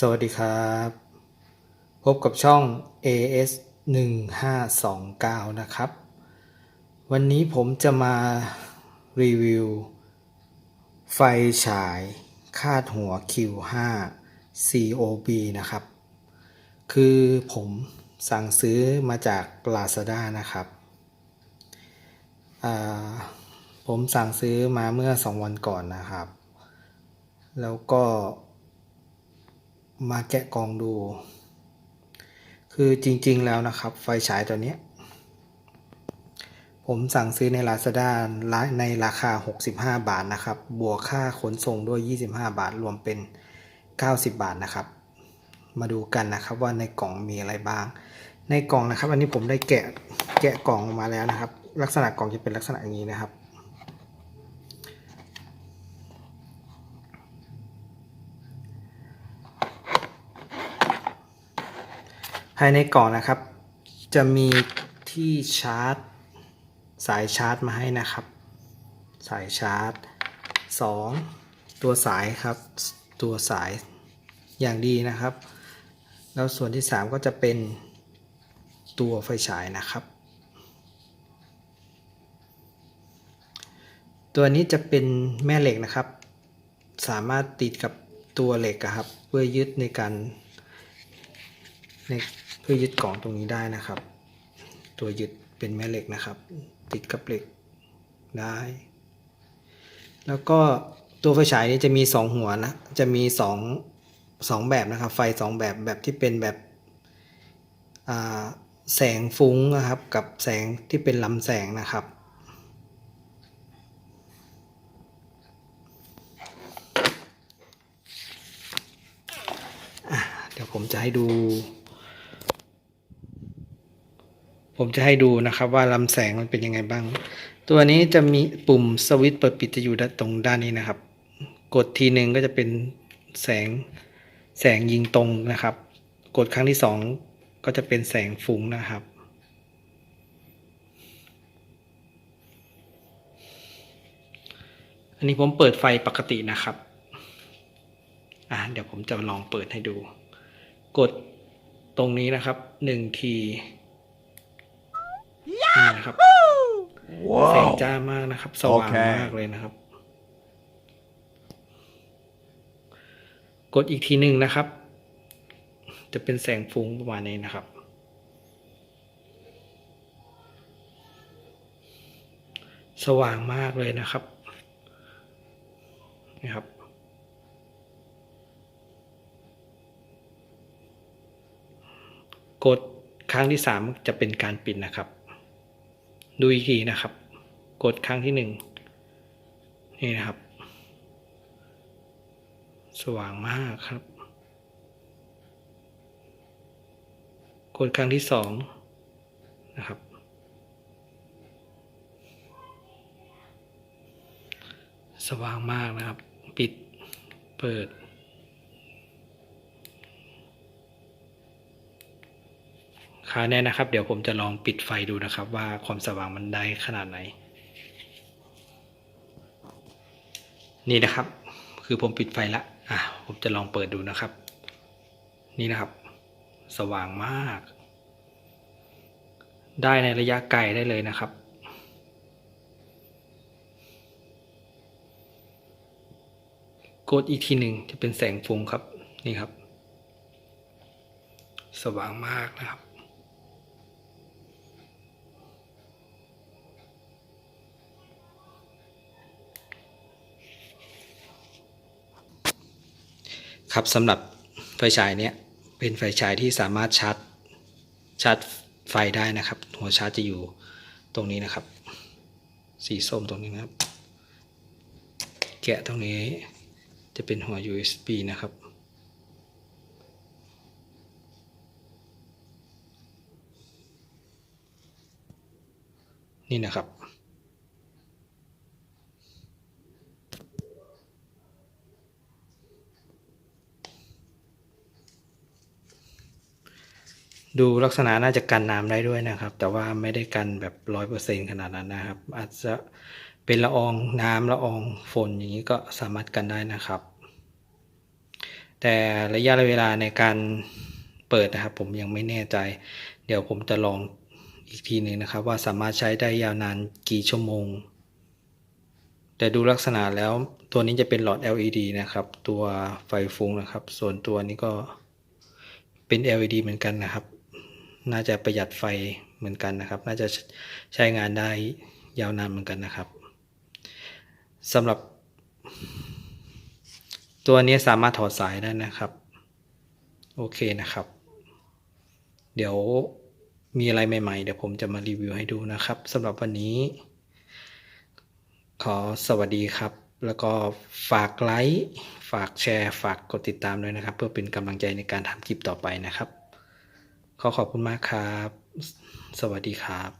สวัสดีครับ พบกับช่อง AS 1529 นะครับ วันนี้ผมจะมารีวิว ไฟฉายคาดหัว Q5 COB นะครับ คือผมสั่งซื้อมาจาก Lazada นะครับผมสั่งซื้อมาเมื่อ 2 วันก่อนนะครับ แล้วก็ มาแกะกล่องดู คือจริงๆแล้วนะครับ ไฟฉายตัวนี้ ผมสั่งซื้อใน Lazada ในราคา 65 บาทนะครับ บวกค่าขนส่งด้วย 25 บาทรวมเป็น 90 บาทนะครับ มาดูกันนะครับว่าในกล่องมีอะไรบ้าง ในกล่องนะครับ อันนี้ผมได้แกะแกะกล่องออกมาแล้วนะครับ ลักษณะกล่องจะเป็นลักษณะอย่างนี้นะครับ ภายในกล่องนะครับ จะมีที่ชาร์จ สายชาร์จมาให้นะครับ สายชาร์จ 2 ตัวสายครับ ตัวสายอย่างดีนะครับ แล้วส่วนที่ 3 ก็จะเป็นตัวไฟฉายนะครับ ตัวนี้จะเป็นแม่เหล็กนะครับ สามารถติดกับตัวเหล็กครับ เพื่อยึดในการ ในเพื่อยึดกล่องตรงนี้ได้นะครับ ตัวยึดเป็นแม่เหล็กนะครับ ติดกับเหล็กได้ แล้วก็ตัวไฟฉายนี้จะมี 2 หัวนะ จะมี2 2แบบนะครับ ไฟ 2 แบบแบบที่เป็นแบบแสงฟุ้งนะครับ กับแสงที่เป็นลำแสงนะครับเดี๋ยวผมจะให้ดู ผมจะให้ดูนะครับว่าลำแสงมันเป็นยังไงบ้าง ตัวนี้จะมีปุ่มสวิตช์เปิดปิดจะอยู่ตรงด้านนี้นะครับ กดทีหนึ่งก็จะเป็นแสงแสงยิงตรงนะครับ กดครั้งที่สองก็จะเป็นแสงฟุ้งนะครับ อันนี้ผมเปิดไฟปกตินะครับ อ่าเดี๋ยวผมจะลองเปิดให้ดู กดตรงนี้นะครับหนึ่งที นี่นะครับแสงจ้ามากนะครับ สว่างโอเคมากเลยนะครับ กดอีกทีหนึ่งนะครับ จะเป็นแสงฟุ้งประมาณนี้นะครับ สว่างมากเลยนะครับนี่ครับกดครั้งที่สามจะเป็นการปิดนะครับ ดูอีกทีนะครับ กดครั้งที่หนึ่งนี่นะครับ สว่างมากครับ กดครั้งที่สองนะครับ สว่างมากนะครับ ปิดเปิด คราวนี้นะครับ เดี๋ยวผมจะลองปิดไฟดูนะครับ ว่าความสว่างมันได้ขนาดไหน นี่นะครับ คือผมปิดไฟละอะผมจะลองเปิดดูนะครับ นี่นะครับ สว่างมาก ได้ในระยะไกลได้เลยนะครับกดอีกทีหนึ่งจะเป็นแสงฟุ้งครับ นี่ครับ สว่างมากนะครับ ครับสำหรับไฟฉายเนี้ยเป็นไฟฉายที่สามารถชาร์จชาร์จไฟได้นะครับ หัวชาร์จจะอยู่ตรงนี้นะครับ สีส้มตรงนี้นะครับ แกะตรงนี้จะเป็นหัว USB นะครับ นี่นะครับ ดูลักษณะน่าจะกันน้ำได้ด้วยนะครับ แต่ว่าไม่ได้กันแบบร้อยเปอร์เซ็นขนาดนั้นนะครับ อาจจะเป็นละอองน้ำละอองฝนอย่างนี้ก็สามารถกันได้นะครับแต่แต่ระยะเวลาในการเปิดนะครับ ผมยังไม่แน่ใจ เดี๋ยวผมจะลองอีกทีหนึ่งนะครับ ว่าสามารถใช้ได้ยาวนานกี่ชั่วโมง แต่ดูลักษณะแล้วตัวนี้จะเป็นหลอด LED นะครับ ตัวไฟฟุ้งนะครับ ส่วนตัวนี้ก็เป็น LED เหมือนกันนะครับ น่าจะประหยัดไฟเหมือนกันนะครับ น่าจะใช้งานได้ยาวนานเหมือนกันนะครับสำหรับ ตัวนี้สามารถถอดสายได้นะครับ โอเคนะครับ เดี๋ยวมีอะไรใหม่ๆ เดี๋ยวผมจะมารีวิวให้ดูนะครับสำหรับวันนี้ ขอสวัสดีครับ แล้วก็ฝากไลค์ ฝากแชร์ ฝากกดติดตามด้วยนะครับ เพื่อเป็นกำลังใจในการทำคลิปต่อไปนะครับ ขอขอบคุณมากครับ สวัสดีครับ